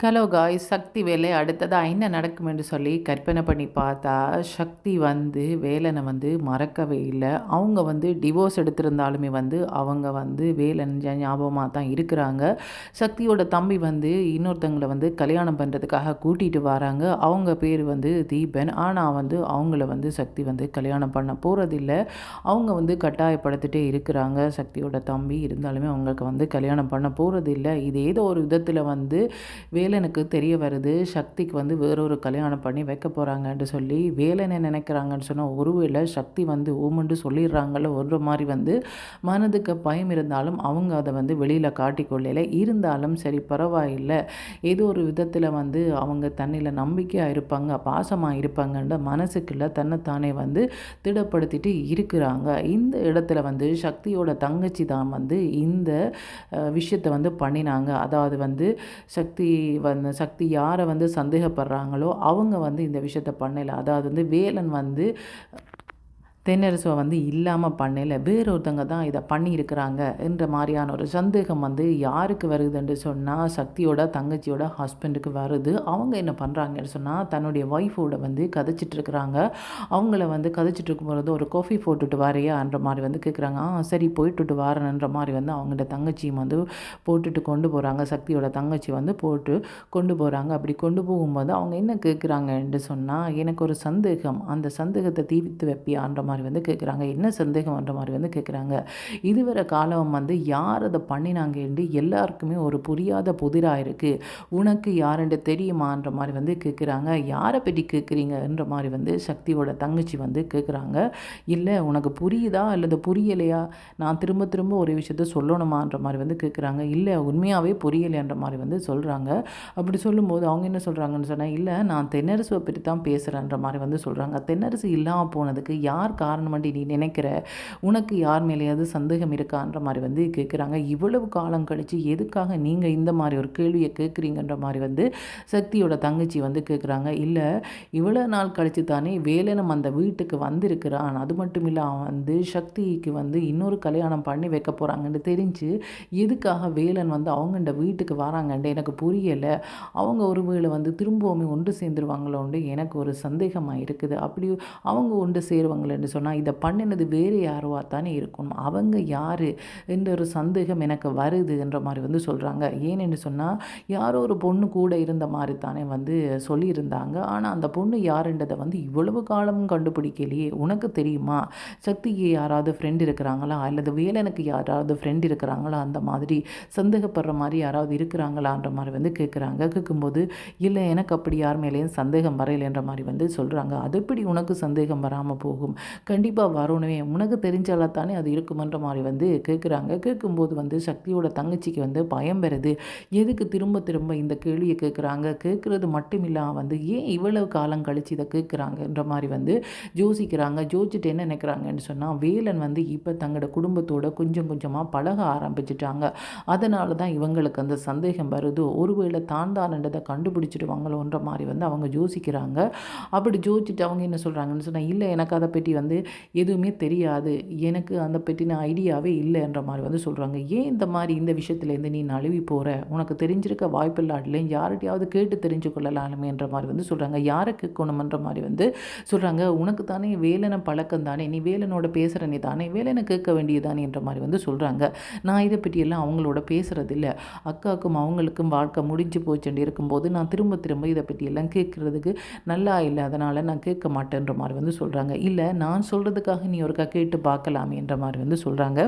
Hello காய் சக்தி வேலை அடுத்ததாக என்ன நடக்கும் என்று சொல்லி கற்பனை பண்ணி பார்த்தா சக்தி வந்து வேலனை வந்து மறக்கவே இல்லை. அவங்க வந்து டிவோர்ஸ் எடுத்திருந்தாலுமே வந்து அவங்க வந்து வேலன் ஞாபகமாக தான் இருக்கிறாங்க. சக்தியோட தம்பி வந்து இன்னொருத்தங்களை வந்து கல்யாணம் பண்ணுறதுக்காக கூட்டிகிட்டு வராங்க. அவங்க பேர் வந்து தீபன். ஆனால் வந்து அவங்கள வந்து சக்தி வந்து கல்யாணம் பண்ண போகிறதில்ல அவங்க வந்து கட்டாயப்படுத்திட்டே இருக்கிறாங்க. சக்தியோட தம்பி இருந்தாலுமே அவங்களுக்கு வந்து கல்யாணம் பண்ண போகிறதில்ல இது ஏதோ ஒரு விதத்தில் வந்து வே வேலனுக்கு தெரிய வருது சக்திக்கு வந்து வேறொரு கல்யாணம் பண்ணி வைக்க போகிறாங்கன்னு சொல்லி வேலனை நினைக்கிறாங்கன்னு சொன்னால் ஒருவேளை சக்தி வந்து ஊமண்டு சொல்லிடுறாங்களோ ஒரு மாதிரி வந்து மனதுக்கு பயம் இருந்தாலும் அவங்க அதை வந்து வெளியில் காட்டிக்கொள்ளல இருந்தாலும் சரி பரவாயில்லை. ஏதோ ஒரு விதத்தில் வந்து அவங்க தண்ணியில் நம்பிக்கையாக இருப்பாங்க பாசமாக இருப்பாங்கன்ற மனசுக்குள்ள தன்னைத்தானே வந்து திடப்படுத்திட்டு இருக்கிறாங்க. இந்த இடத்துல வந்து சக்தியோட தங்கச்சி தான் வந்து இந்த விஷயத்தை வந்து பண்ணினாங்க. அதாவது வந்து சக்தி வந்து சக்தி யாரை வந்து சந்தேகப்படுறாங்களோ அவங்க வந்து இந்த விஷயத்த பண்ணலை. அதாவது வந்து வேலன் வந்து தென்னரசுவை வந்து இல்லாமல் பண்ணல. வேறொருத்தங்க தான் இதை பண்ணியிருக்கிறாங்க என்ற மாதிரியான ஒரு சந்தேகம் வந்து யாருக்கு வருதுன்னு சொன்னால் சக்தியோட தங்கச்சியோட ஹஸ்பண்டுக்கு வருது. அவங்க என்ன பண்ணுறாங்கன்னு சொன்னால் தன்னுடைய ஒய்ஃபோட வந்து கதைச்சிட்டு இருக்கிறாங்க. அவங்கள வந்து கதைச்சிட்டு இருக்கும்போது ஒரு காஃபி போட்டுட்டு வரையான்ற மாதிரி வந்து கேட்குறாங்க ஆ சரி போயிட்டுட்டு வரணுன்ற மாதிரி வந்து அவங்கள்ட்ட தங்கச்சியும் வந்து போட்டுட்டு கொண்டு போகிறாங்க சக்தியோட தங்கச்சி வந்து போட்டு கொண்டு போகிறாங்க அப்படி கொண்டு போகும்போது அவங்க என்ன கேட்குறாங்கன்னு சொன்னால் எனக்கு ஒரு சந்தேகம். அந்த சந்தேகத்தை தீவித்து வைப்பியான்ற மாதிரி மாதிரி வந்து கேட்குறாங்க. என்ன சந்தேகம்ன்ற மாதிரி வந்து கேட்குறாங்க. இதுவரை காலம் வந்து யார் அதை பண்ணினாங்கன்னு எல்லாருக்குமே ஒரு புரியாத புதிராக இருக்குது உனக்கு யாருன்ற தெரியுமான்ற மாதிரி வந்து கேட்குறாங்க. யாரை பற்றி கேட்குறீங்கன்ற மாதிரி வந்து சக்தியோட தங்கச்சி வந்து கேட்குறாங்க. இல்லை உனக்கு புரியுதா அல்லது புரியலையா? நான் திரும்ப திரும்ப ஒரு விஷயத்த சொல்லணுமான்ற மாதிரி வந்து கேட்குறாங்க. இல்லை உண்மையாகவே புரியலைன்ற மாதிரி வந்து சொல்கிறாங்க அப்படி சொல்லும்போது அவங்க என்ன சொல்கிறாங்கன்னு சொன்னால் இல்லை நான் தென்னரசுவை பற்றி தான் பேசுகிறேன்ற மாதிரி வந்து சொல்கிறாங்க தென்னரசு இல்லாமல் போனதுக்கு யார் காரணமாண்டி நீ நினைக்கிற? உனக்கு யார் மேலேயாவது சந்தேகம் இருக்கான்ற மாதிரி வந்து கேட்குறாங்க இவ்வளவு காலம் கழித்து எதுக்காக நீங்கள் இந்த மாதிரி ஒரு கேள்வியை கேட்குறீங்கன்ற மாதிரி வந்து சக்தியோட தங்கச்சி வந்து கேட்குறாங்க இல்லை இவ்வளோ நாள் கழித்து தானே வேலனம் அந்த வீட்டுக்கு வந்திருக்கிறான் அது மட்டும் இல்லை அவன் வந்து சக்திக்கு வந்து இன்னொரு கல்யாணம் பண்ணி வைக்க போகிறாங்கன்னு தெரிஞ்சு எதுக்காக வேலன் வந்து அவங்கண்ட வீட்டுக்கு வராங்கன்ட்டு எனக்கு புரியலை. அவங்க ஒரு வேளை வந்து திரும்பவுமே ஒன்று சேர்ந்துருவாங்களோண்டு எனக்கு ஒரு சந்தேகமாக இருக்குது. அப்படி அவங்க ஒன்று சேருவாங்களேன்னு சொன்னால் இதை பண்ணினது வேறு யாருவா தானே இருக்கும் அவங்க யார்? என்ற ஒரு சந்தேகம் எனக்கு வருது என்ற மாதிரி வந்து சொல்கிறாங்க ஏன்னு சொன்னால் யாரோ ஒரு பொண்ணு கூட இருந்த மாதிரி தானே வந்து சொல்லியிருந்தாங்க. ஆனால் அந்த பொண்ணு யாருன்றதை வந்து இவ்வளவு காலமும் கண்டுபிடிக்கலையே. உனக்கு தெரியுமா? சக்திக்கு யாராவது ஃப்ரெண்ட் இருக்கிறாங்களா? அல்லது வேலனுக்கு யாராவது ஃப்ரெண்ட் இருக்கிறாங்களா? அந்த மாதிரி சந்தேகப்படுற மாதிரி யாராவது இருக்கிறாங்களான்ற மாதிரி வந்து கேட்குறாங்க கேட்கும்போது இல்லை எனக்கு அப்படி யார் மேலேயும் சந்தேகம் வரையிலன்ற மாதிரி வந்து சொல்கிறாங்க அது எப்படி உனக்கு சந்தேகம் வராமல் போகும்? கண்டிப்பாக வரணுமே உனக்கு தெரிஞ்சால தானே அது இருக்குமன்ற மாதிரி வந்து கேட்குறாங்க கேட்கும்போது வந்து சக்தியோட தங்கச்சிக்கு வந்து பயம் பெறுது எதுக்கு திரும்ப திரும்ப இந்த கேள்வியை கேட்குறாங்க கேட்குறது மட்டும் இல்லாமல் வந்து ஏன் இவ்வளவு காலம் கழித்து இதை கேட்குறாங்கன்ற மாதிரி வந்து யோசிக்கிறாங்க. ஜோசிச்சுட்டு என்ன நினைக்கிறாங்கன்னு சொன்னால் வேலன் வந்து இப்போ தங்களோட குடும்பத்தோட கொஞ்சம் கொஞ்சமாக பழக ஆரம்பிச்சிட்டாங்க. அதனால தான் இவங்களுக்கு அந்த சந்தேகம் வருது. ஒருவேளை தான் தானன்றதை கண்டுபிடிச்சிடுவாங்களோன்ற மாதிரி வந்து அவங்க யோசிக்கிறாங்க. அப்படி ஜோதிச்சுட்டு அவங்க என்ன சொல்கிறாங்கன்னு சொன்னால் இல்லை எனக்கு அதை பற்றி வந்து எதுவுமே தெரியாது. எனக்கு அந்த பற்றின ஐடியாவே இல்லைன்ற மாதிரி வந்து சொல்கிறாங்க ஏன் இந்த மாதிரி இந்த விஷயத்துலேருந்து நீ நழுவி போகிற உனக்கு தெரிஞ்சிருக்க வாய்ப்பில்லாடல யார்கிட்டையாவது கேட்டு தெரிஞ்சு கொள்ளலாமேன்ற மாதிரி வந்து சொல்கிறாங்க யாரை கேட்கணுமன்ற மாதிரி வந்து சொல்கிறாங்க உனக்கு தானே வேலனை பழக்கம் தானே. நீ வேலனோட பேசுகிற நீ தானே. வேலனை கேட்க வேண்டியதானேன்ற மாதிரி வந்து சொல்கிறாங்க நான் இதை பற்றியெல்லாம் அவங்களோட பேசுகிறதில்ல அக்காவுக்கும் அவங்களுக்கும் வாழ்க்கை முடிஞ்சு போச்சுட்டு இருக்கும்போது நான் திரும்ப திரும்ப இதை பற்றியெல்லாம் கேட்குறதுக்கு நல்லா இல்லை. அதனால் நான் கேட்க மாட்டேன்ற மாதிரி வந்து சொல்கிறாங்க இல்லை நான் சொல்கிறதுக்காக நீ ஒருக்கா கேட்டு பார்க்கலாமேன்ற மாதிரி வந்து சொல்கிறாங்க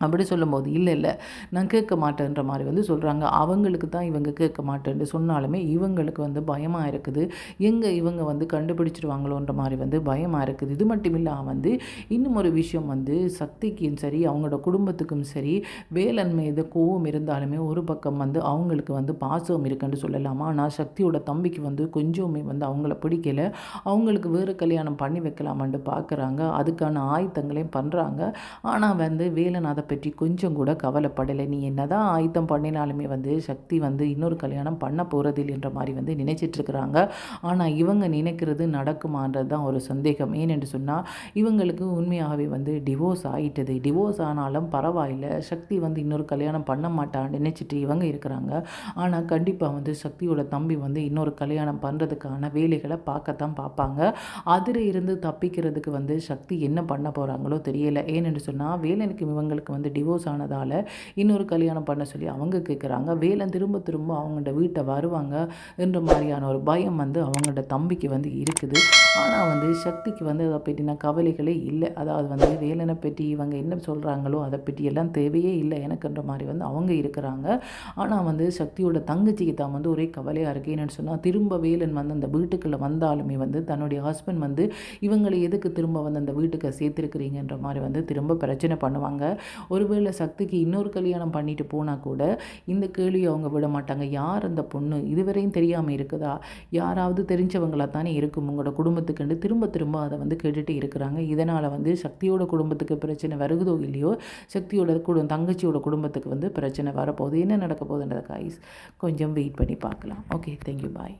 அப்படி சொல்லும்போது இல்லை இல்லை நான் கேட்க மாட்டேன்ற மாதிரி வந்து சொல்கிறாங்க அவங்களுக்கு தான் இவங்க கேட்க மாட்டேன்னு சொன்னாலுமே இவங்களுக்கு வந்து பயமாக இருக்குது. எங்கே இவங்க வந்து கண்டுபிடிச்சிருவாங்களோன்ற மாதிரி வந்து பயமாக இருக்குது. இது மட்டும் இல்லாமல் வந்து இன்னும் ஒரு விஷயம் வந்து சக்திக்கும் சரி அவங்களோட குடும்பத்துக்கும் சரி வேலன் மீது கோவம் இருந்தாலுமே ஒரு பக்கம் வந்து அவங்களுக்கு வந்து பாசம் இருக்குன்னு சொல்லலாமா? ஆனால் சக்தியோட தம்பிக்கு வந்து கொஞ்சமே வந்து அவங்கள பிடிக்கல. அவங்களுக்கு வேறு கல்யாணம் பண்ணி வைக்கலாமான்ட்டு பார்க்குறாங்க அதுக்கான ஆயத்தங்களையும் பண்ணுறாங்க ஆனால் வந்து வேலன் அதை பற்றி கொஞ்சம் கூட கவலைப்படலை. நீ என்ன தான் ஆயத்தம் பண்ணினாலுமே வந்து சக்தி வந்து இன்னொரு கல்யாணம் பண்ண போகிறதில்லைன்ற மாதிரி வந்து நினச்சிட்ருக்குறாங்க ஆனால் இவங்க நினைக்கிறது நடக்குமான்றது தான் ஒரு சந்தேகம். ஏனென்று சொன்னால் இவங்களுக்கு உண்மையாகவே வந்து டிவோர்ஸ் ஆகிட்டது டிவோர்ஸ் ஆனாலும் பரவாயில்ல. சக்தி வந்து இன்னொரு கல்யாணம் பண்ண மாட்டான்னு நினச்சிட்டு இவங்க இருக்கிறாங்க. ஆனால் கண்டிப்பாக வந்து சக்தியோட தம்பி வந்து இன்னொரு கல்யாணம் பண்ணுறதுக்கான வேலைகளை பார்க்கத்தான் பார்ப்பாங்க. அதில் இருந்து தப்பிக்கிறதுக்கு வந்து சக்தி என்ன பண்ண போகிறாங்களோ தெரியலை. ஏனென்று சொன்னால் வேலனுக்கு இவங்களுக்கு வந்து டிவோர்ஸ் ஆனதால் இன்னொரு கல்யாணம் பண்ண சொல்லி அவங்க கேட்குறாங்க வேலன் திரும்ப திரும்ப அவங்கள்ட வீட்டை வருவாங்க என்ற மாதிரியான ஒரு பயம் வந்து அவங்களோட தம்பிக்கு வந்து இருக்குது. ஆனால் வந்து சக்திக்கு வந்து அதை பற்றின கவலைகளே இல்லை. அதாவது வந்து வேலனை பற்றி இவங்க என்ன சொல்கிறாங்களோ அதை பற்றி எல்லாம் தேவையே இல்லை எனக்குன்ற மாதிரி வந்து அவங்க இருக்கிறாங்க. ஆனால் வந்து சக்தியோட தங்கச்சிக்கு தான் வந்து ஒரே கவலையாக இருக்குது என்னென்னு சொன்னால் திரும்ப வேலன் வந்து அந்த வீட்டுக்குள்ளே வந்தாலுமே வந்து தன்னுடைய ஹஸ்பண்ட் வந்து இவங்களை எதுக்கு திரும்ப வந்து அந்த வீட்டுக்கு சேர்த்துருக்குறீங்கன்ற மாதிரி வந்து திரும்ப பிரச்சனை பண்ணுவாங்க. ஒருவேளை சக்திக்கு இன்னொரு கல்யாணம் பண்ணிட்டு போனால் கூட இந்த கேள்வியை அவங்க விட மாட்டாங்க. யார் அந்த பொண்ணு? இதுவரையும் தெரியாமல் இருக்குதா? யாராவது தெரிஞ்சவங்களா தானே இருக்கும். உங்களோட குடும்பத்துக்குண்டு திரும்ப திரும்ப அதை வந்து கேட்டுட்டு இருக்கிறாங்க. இதனால் வந்து சக்தியோட குடும்பத்துக்கு பிரச்சனை வருகுதோ இல்லையோ சக்தியோட குடும் தங்கச்சியோட குடும்பத்துக்கு வந்து பிரச்சனை வரப்போகுது. என்ன நடக்க போகுதுன்றத காய்ஸ் கொஞ்சம் வெயிட் பண்ணி பார்க்கலாம். Okay thank you bye